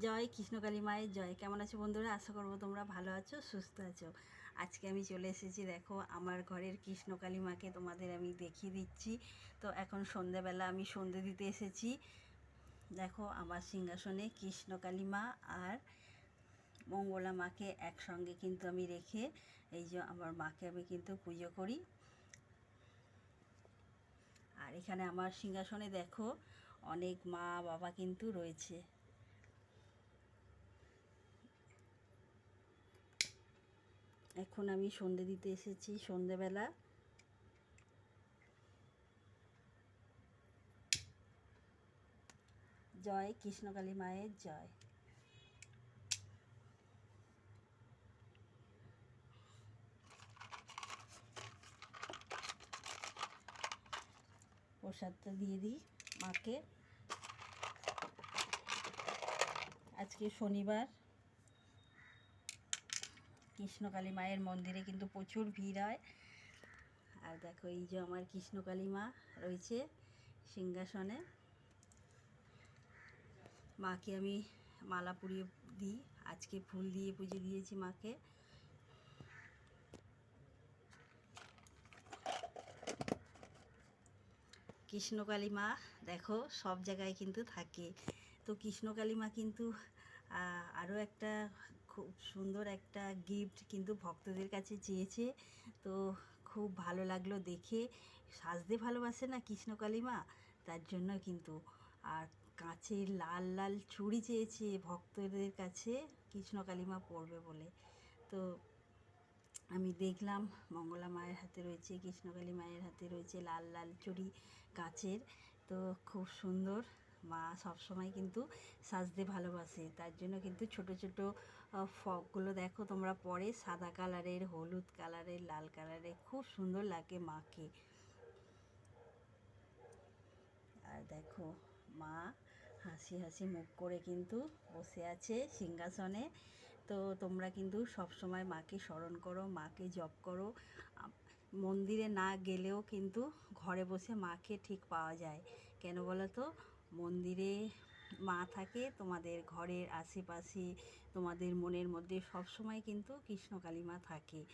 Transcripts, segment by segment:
জয় কৃষ্ণকালী মায়ের জয়। কেমন আছো বন্ধুরা? আশা করব তোমরা ভালো আছো, সুস্থ আছো। আজকে আমি চলে এসেছি, দেখো, আমার ঘরের কৃষ্ণকালী মাকে তোমাদের আমি দেখিয়ে দিচ্ছি। তো এখন সন্ধেবেলা আমি সন্ধে দিতে এসেছি। দেখো, আমার সিংহাসনে কৃষ্ণকালী মা আর মঙ্গলা মাকে একসঙ্গে কিন্তু আমি রেখে এই যে আমার মাকে আমি কিন্তু পুজো করি। আর এখানে আমার সিংহাসনে দেখো, অনেক মা বাবা কিন্তু রয়েছে। এখন আমি সন্ধে দিতে এসেছি, সন্ধেবেলা। জয়, কৃষ্ণকালী মায়ের জয়। প্রসাদটা দিয়ে দিই মাকে। আজকে শনিবার। কৃষ্ণকালী মায়ের মন্দিরে কিন্তু প্রচুর ভিড় হয়। আর দেখো এই যে আমার কৃষ্ণকালী মা রয়েছে সিংহাসনে। মাকে আমি মালা পুড়িয়ে দিই, আজকে ফুল দিয়ে পুজো দিয়েছি মাকে। কৃষ্ণকালী মা দেখো সব জায়গায় কিন্তু থাকে। তো কৃষ্ণকালী মা কিন্তু আরও একটা খুব সুন্দর একটা গিফট কিন্তু ভক্তদের কাছে চেয়েছে। তো খুব ভালো লাগল দেখে। সাজতে ভালোবাসে না কৃষ্ণকালী মা তার জন্য কিন্তু। আর কাঁচের লাল লাল চুড়ি চেয়েছে ভক্তদের কাছে কৃষ্ণকালী মা পরবে বলে। তো আমি দেখলাম মঙ্গলা মায়ের হাতে রয়েছে কৃষ্ণকালী মায়ের হাতে রয়েছে লাল লাল চুড়ি কাচের। তো খুব সুন্দর। মা সবসময় কিন্তু সাজতে ভালোবাসে। তার জন্য কিন্তু ছোট ছোট ফকগুলো দেখো তোমরা পরে সাদা কালারের, হলুদ কালারের, লাল কালারের, খুব সুন্দর লাগে মাকে। আর দেখো মা হাসি হাসি মুখ করে কিন্তু বসে আছে সিংহাসনে। তো তোমরা কিন্তু সব সময় মাকে স্মরণ করো, মাকে জপ করো। মন্দিরে না গেলেও কিন্তু ঘরে বসে মাকে ঠিক পাওয়া যায়। কেন বলো তো? মন্দিরে মা থাকে তোমাদের ঘরের আশেপাশে তোমাদের মনের মধ্যে সব সময় কিন্তু কৃষ্ণকালী মা থাকে।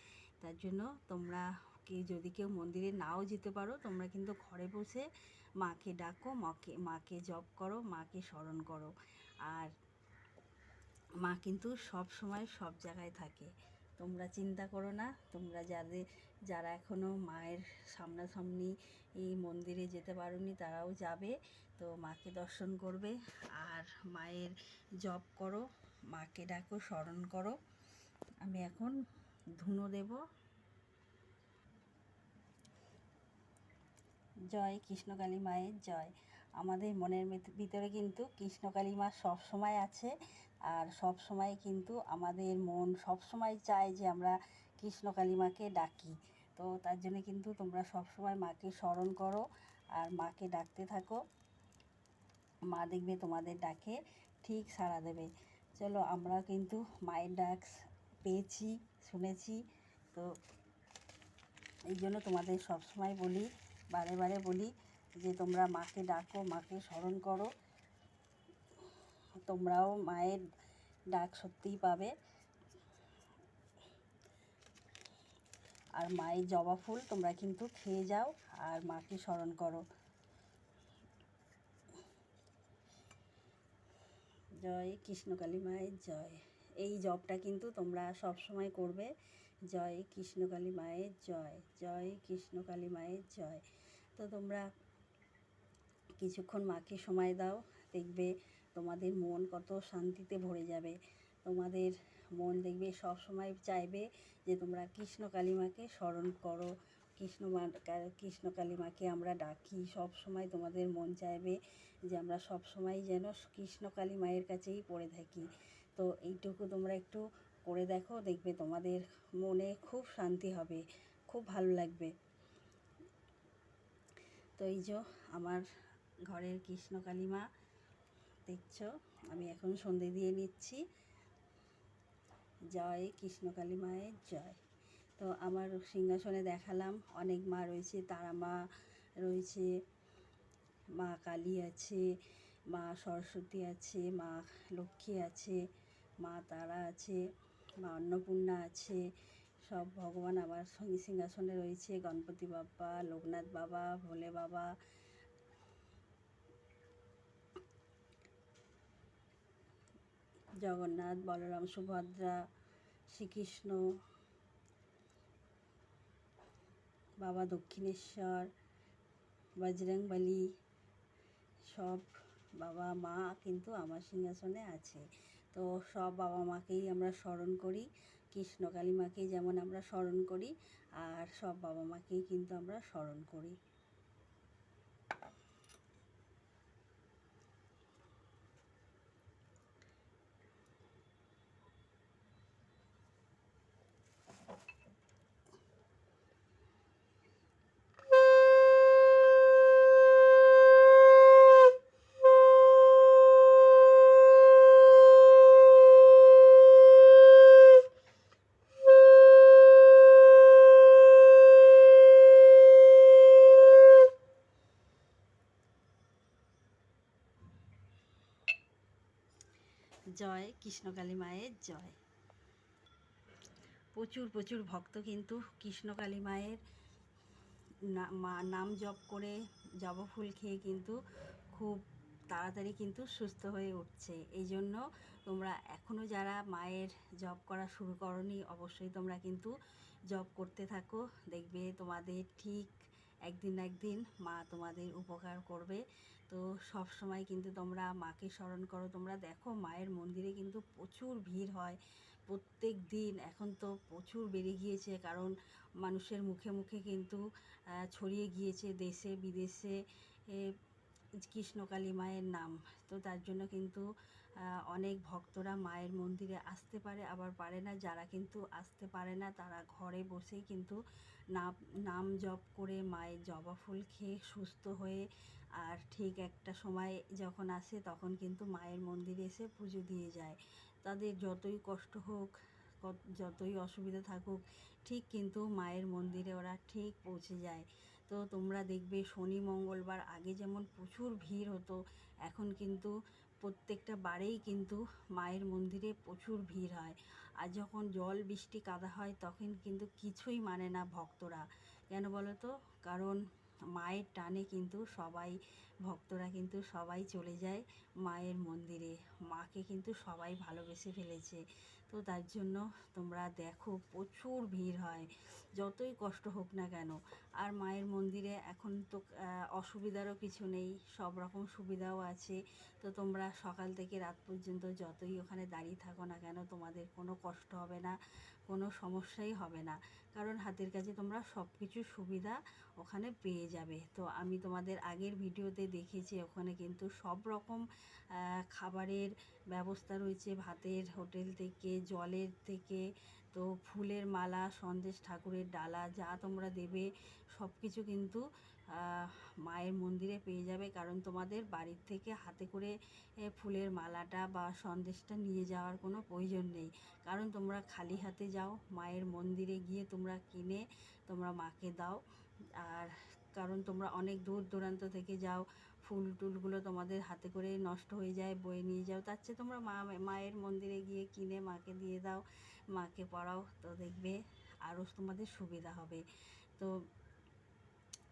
তার জন্য তোমরা কি যদি কেউ মন্দিরে নাও যেতে পারো, তোমরা কিন্তু ঘরে বসে মাকে ডাকো, মাকে মাকে জপ করো, মাকে স্মরণ করো। আর মা কিন্তু সব সময় সব জায়গায় থাকে। তোমরা চিন্তা করো না, তোমরা যাদের, যারা এখনও মায়ের সামনাসামনি এই মন্দিরে যেতে পারোনি, তারাও যাবে। তো মাকে দর্শন করবে আর মায়ের জপ করো, মাকে ডাকো, স্মরণ করো। আমি এখন ধুনো দেব। জয় কৃষ্ণকালী মায়ের জয়। আমাদের মনের ভিতরে কিন্তু কৃষ্ণকালী মা সব সময় আছে আর সব সময় কিন্তু আমাদের মন সব সময় চায় যে আমরা কৃষ্ণকালী মাকে ডাকি। তো তার জন্য কিন্তু তোমরা সব সময় মাকে স্মরণ করো আর মাকে ডাকতে থাকো। মা দেখবে, তোমাদের ডাকে, ঠিক সাড়া দেবে। চলো, আমরা কিন্তু মায়ের ডাক পেয়েছি, শুনেছি। তো এই জন্য তোমাদের সবসময় বলি, বারে বারে বলি যে, তোমরা মাকে ডাকো, মাকে স্মরণ করো। তোমরাও মায়ের ডাক সত্যিই পাবে। আর মায়ের জবা ফুল তোমরা কিন্তু খেয়ে যাও, আর মাকে স্মরণ করো। জয় কৃষ্ণকালী মায়ের জয়। এই জবটা কিন্তু তোমরা সব সময় করবে। জয় কৃষ্ণকালী মায়ের জয় জয় কৃষ্ণকালী মায়ের জয়। তো তোমরা কিছুক্ষণ মাকে সময় দাও, দেখবে তোমাদের মন কত শান্তিতে ভরে যাবে। তোমাদের মন দেখবে সব সময় চাইবে যে তোমরা কৃষ্ণ কালিমাকে স্মরণ করো। কৃষ্ণ মা কৃষ্ণ কালিমাকে আমরা ডাকি। সব সময় তোমাদের মন চাইবে যে আমরা সব সময় যেন কৃষ্ণ কালী মায়ের কাছেই পড়ে থাকি। তো এইটুকু তোমরা একটু করে দেখো, দেখবে তোমাদের মনে খুব শান্তি হবে, খুব ভালো লাগবে। তো এই যে আমার ঘরের কৃষ্ণ কালিমা দেখছ? আমি এখন সন্ধে দিয়ে নিচ্ছি। জয় কৃষ্ণ কালী মায়ের, জয়। তো আমার সিংহাসনে দেখালাম, অনেক মা রয়েছে, তারা মা রয়েছে, মা কালী আছে, মা সরস্বতী আছে, মা লক্ষ্মী আছে, মা তারা আছে, মা অন্নপূর্ণা আছে, সব ভগবান আমার সঙ্গে সিংহাসনে রয়েছে, গণপতি বাবা লোকনাথ বাবা, ভোলে বাবা। জগন্নাথ, বলরাম, সুভদ্রা, শ্রীকৃষ্ণ বাবা দক্ষিণেশ্বর, বজরংবলী, সব বাবা মা কিন্তু আমার সিংহাসনে আছে। তো সব বাবা মাকেই আমরা স্মরণ করি, কৃষ্ণকালী মাকেই যেমন আমরা স্মরণ করি, আর সব বাবা মাকেই কিন্তু আমরা স্মরণ করি। জয়, কৃষ্ণকালী মায়ের জয়। প্রচুর প্রচুর ভক্ত কিন্তু কৃষ্ণকালী মায়ের নাম জপ করে জবা ফুল খেয়ে কিন্তু খুব তাড়াতাড়ি কিন্তু সুস্থ হয়ে উঠছে। এই জন্য তোমরা এখনও যারা মায়ের জপ করা শুরু করনি, অবশ্যই তোমরা কিন্তু জপ করতে থাকো। দেখবে তোমাদের ঠিক একদিন একদিন মা তোমাদের উপকার করবে। তো সব সময় কিন্তু তোমরা মাকে স্মরণ করো। তোমরা দেখো মায়ের মন্দিরে কিন্তু প্রচুর ভিড় হয়। প্রত্যেক দিন এখন তো প্রচুর বেড়ে গিয়েছে কারণ মানুষের মুখে মুখে কিন্তু ছড়িয়ে গিয়েছে দেশে বিদেশে কৃষ্ণকালী মায়ের নাম। তো তার জন্য কিন্তু অনেক ভক্তরা মায়ের মন্দিরে আসতে পারে, আবার পারে না। যারা কিন্তু আসতে পারে না, তারা ঘরে বসেই কিন্তু নাম নাম জপ করে মায়ের জবা ফুল খেয়ে সুস্থ হয়ে আর ঠিক একটা সময় যখন আসে তখন কিন্তু মায়ের মন্দিরে এসে পুজো দিয়ে যায়। তাদের যতই কষ্ট হোক যতই অসুবিধা থাকুক, ঠিক কিন্তু মায়ের মন্দিরে ওরা ঠিক পৌঁছে যায়। তো তোমরা দেখবে শনি, মঙ্গলবার আগে যেমন প্রচুর ভিড় হতো, এখন কিন্তু প্রত্যেকটা বারেই কিন্তু মায়ের মন্দিরে প্রচুর ভিড় হয়। আর যখন জল, বৃষ্টি, কাদা হয় তখন কিন্তু কিছুই মানে না ভক্তরা। কেন বলো তো কারণ মায়ের টানে কিন্তু সবাই, ভক্তরা কিন্তু সবাই চলে যায় মায়ের মন্দিরে। মাকে কিন্তু সবাই ভালোবেসে ফেলেছে। তো তার জন্য তোমরা দেখো প্রচুর ভিড় হয়, যতই কষ্ট হোক না কেন। আর মায়ের মন্দিরে এখন তো অসুবিধারও কিছু নেই, সব রকম সুবিধাও আছে। তো তোমরা সকাল থেকে রাত পর্যন্ত যতই ওখানে দাঁড়িয়ে থাকো না কেন, তোমাদের কোনো কষ্ট হবে না। কোনো সমস্যাই হবে না। কারণ হাতের কাছে তোমরা সব কিছু সুবিধা ওখানে পেয়ে যাবে। তো আমি তোমাদের আগের ভিডিওতে দেখিয়েছি ওখানে কিন্তু সব রকম খাবারের ব্যবস্থা রয়েছে। ভাতের হোটেল থেকে, জলের থেকে, তো ফুলের মালা, সন্দেশ ঠাকুরের ডালা, যা তোমরা দেবে সব কিছু কিন্তু মায়ের মন্দিরে পেয়ে যাবে। কারণ তোমাদের বাড়ির থেকে হাতে করে ফুলের মালাটা বা সন্দেশটা নিয়ে যাওয়ার কোনো প্রয়োজন নেই। কারণ তোমরা খালি হাতে যাও, মায়ের মন্দিরে গিয়ে তোমরা কিনে তোমরা মাকে দাও। আর কারণ তোমরা অনেক দূর দূরান্ত থেকে যাও, ফুল টুলগুলো তোমাদের হাতে করে নষ্ট হয়ে যায়, বয়ে নিয়ে যাও। তার চেয়ে তোমরা মা, মায়ের মন্দিরে গিয়ে কিনে মাকে দিয়ে দাও, মাকে পড়াও, তো দেখবে আরও তোমাদের সুবিধা হবে। তো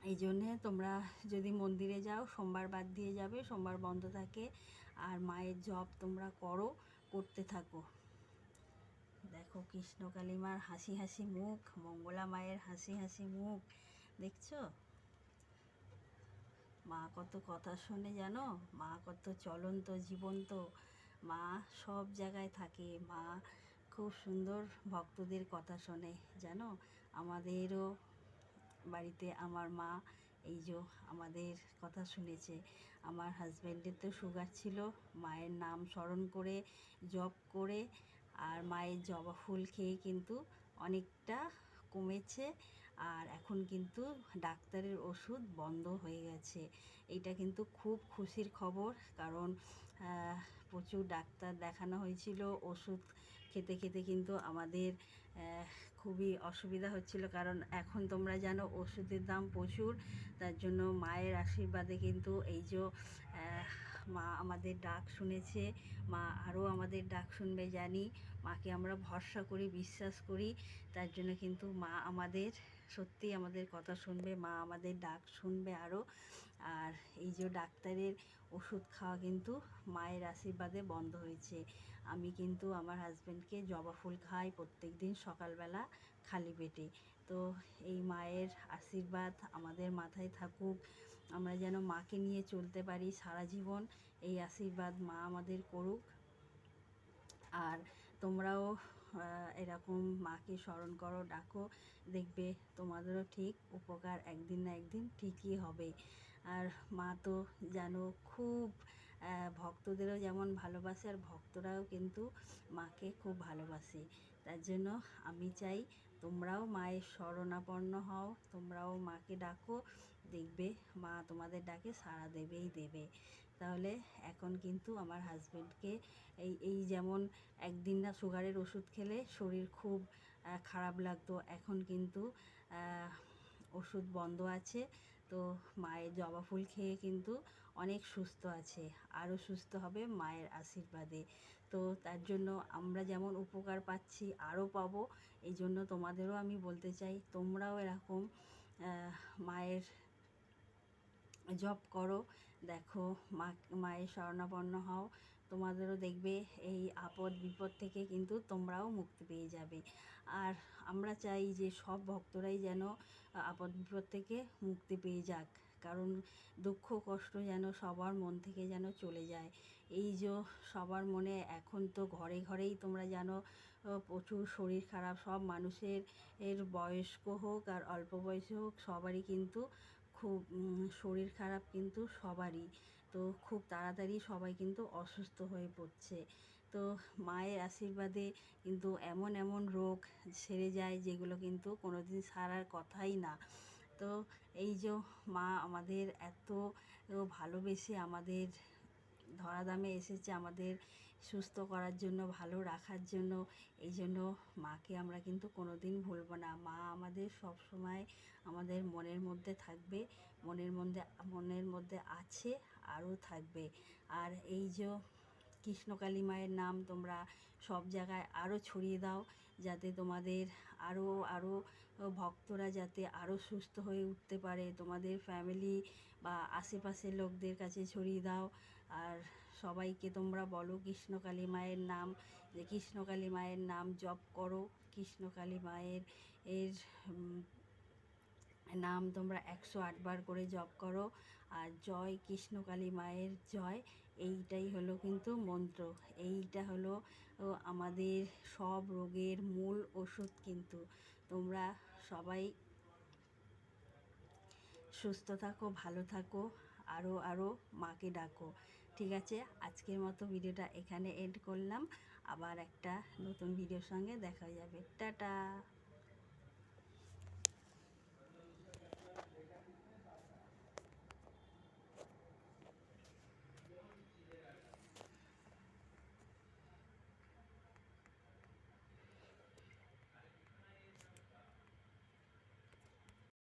এই জন্যে তোমরা যদি মন্দিরে যাও, সোমবার বাদ দিয়ে যাবে, সোমবার বন্ধ থাকে। আর মায়ের জপ তোমরা করো, করতে থাকো। দেখো কৃষ্ণকালী মার হাসি হাসি মুখ, মঙ্গলা মায়ের হাসি হাসি মুখ, দেখছ? মা কত কথা শোনে জানো? মা কত চলন্ত, জীবন্ত। মা সব জায়গায় থাকে। মা খুব সুন্দর ভক্তদের কথা শোনে, জানো? আমাদেরও বাড়িতে আমার মা, এই যে আমাদের কথা শুনেছে। আমার হাজব্যান্ডের তো সুগার ছিল, মায়ের নাম স্মরণ করে, জপ করে, আর মায়ের জবা ফুল খেয়ে কিন্তু অনেকটা কমেছে, আর এখন কিন্তু ডাক্তারের ওষুধ বন্ধ হয়ে গেছে। এটা কিন্তু খুব খুশির খবর, কারণ প্রচুর ডাক্তার দেখানো হয়েছিল, ওষুধ খেতে খেতে কিন্তু আমাদের খুবই অসুবিধা হচ্ছিল। কারণ এখন তোমরা জানো ওষুধের দাম প্রচুর। তার জন্য মায়ের আশীর্বাদে কিন্তু এই যে মা আমাদের ডাক শুনেছে। মা আরও আমাদের ডাক শুনবে, জানি। মাকে আমরা ভরসা করি, বিশ্বাস করি। তার জন্য কিন্তু মা আমাদের, সত্যি আমাদের কথা শুনবে। মা আমাদের ডাক শুনবে আরও। আর এই যে ডাক্তারের ওষুধ খাওয়া কিন্তু মায়ের আশীর্বাদে বন্ধ হয়েছে। আমি কিন্তু আমার হাজব্যান্ডকে জবা ফুল খাই প্রত্যেক দিন সকালবেলা খালি পেটে। তো এই মায়ের আশীর্বাদ আমাদের মাথায় থাকুক। আমরা যেন মাকে নিয়ে চলতে পারি সারা জীবন। এই আশীর্বাদ মা আমাদের করুক। আর তোমরাও এরকম মাকে স্মরণ করো, ডাকো। দেখবে তোমাদেরও ঠিক উপকার একদিন না একদিন ঠিকই হবে। আর মা তো জানো খুব ভক্তদেরও যেমন ভালোবাসে আর ভক্তরাও কিন্তু মাকে খুব ভালোবাসে। তার জন্য আমি চাই তোমরাও মায়ের শরণাপন্ন হও, তোমরাও মাকে ডাকো, দেখবে মা তোমাদের ডাকে সাড়া দেবেই দেবে। তাহলে এখন কিন্তু আমার হাজব্যান্ডকে এই এই যেমন একদিন না সুগারের ওষুধ খেলে শরীর খুব খারাপ লাগতো, এখন কিন্তু ওষুধ বন্ধ আছে। তো মায়ের জবা ফুল খেয়ে কিন্তু অনেক সুস্থ আছে, আরও সুস্থ হবে মায়ের আশীর্বাদে। তো তার জন্য আমরা যেমন উপকার পাচ্ছি, আরও পাবো। এই জন্য তোমাদেরও আমি বলতে চাই, তোমরাও এরকম মায়ের জব করো। দেখো, মা, মায়ের শরণাপন্ন হও। তোমাদেরও দেখবে এই আপদ বিপদ থেকে কিন্তু তোমরাও মুক্তি পেয়ে যাবে। আর আমরা চাই যে সব ভক্তরাই যেন আপদ বিপদ থেকে মুক্তি পেয়ে যাক। কারণ দুঃখ, কষ্ট যেন সবার মন থেকে যেন চলে যায়। এই যে সবার মনে এখন তো ঘরে ঘরেই তোমরা জানো প্রচুর শরীর খারাপ, সব মানুষের, এর বয়স্ক হোক আর অল্প বয়সী হোক, সবারই কিন্তু খুব শরীর খারাপ কিন্তু সবারই। তো খুব তাড়াতাড়ি সবাই কিন্তু অসুস্থ হয়ে পড়ছে। তো মায়ের আশীর্বাদে কিন্তু এমন এমন রোগ সেরে যায় যেগুলো কিন্তু কোনোদিন সারার কথাই না। তো এই যে মা আমাদের এত ভালোবেসে আমাদের ধরাধামে এসেছে আমাদের সুস্থ করার জন্য, ভালো রাখার জন্য। এই জন্য মাকে আমরা কিন্তু কোনো দিন ভুলবো না। মা আমাদের সব সময় আমাদের মনের মধ্যে থাকবে, মনের মধ্যে মনের মধ্যে আছে, আরও থাকবে। আর এই যে কৃষ্ণকালী মায়ের নাম তোমরা সব জায়গায় আরও ছড়িয়ে দাও, যাতে তোমাদের আরও আরও ভক্তরা যাতে আরও সুস্থ হয়ে উঠতে পারে। তোমাদের ফ্যামিলি বা আশেপাশের লোকদের কাছে ছড়িয়ে দাও। আর সবাইকে তোমরা বলো কৃষ্ণকালী মায়ের নাম, যে কৃষ্ণকালী মায়ের নাম জপ করো। কৃষ্ণকালী মায়ের, এর নাম তোমরা একশো আটবার করে জপ করো। আর জয় কৃষ্ণকালী মায়ের জয়, এইটাই হলো কিন্তু মন্ত্র। এইটা হলো আমাদের সব রোগের মূল ওষুধ কিন্তু। তোমরা সবাই সুস্থ থাকো, ভালো থাকো। আরও আরও মাকে ডাকো। ঠিক আছে, আজকের মতো ভিডিওটা এখানে এন্ড করলাম। আবার একটা নতুন ভিডিওর সঙ্গে দেখা যাবে। টাটা!